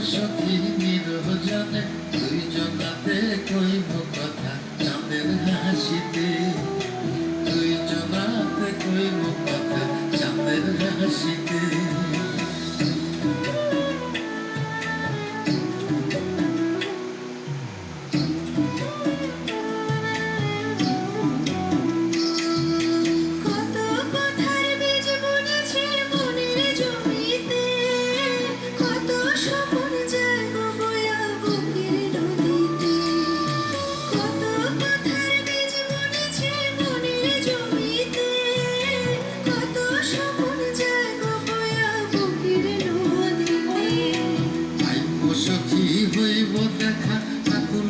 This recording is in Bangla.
সখী নিরজনে দুই জনাতে কইব কথা, চাঁদের হাসিতে। দুই জনাতে কইব কথা, চাঁদের হাসিতে। কত সখী হইব দেখা আকুল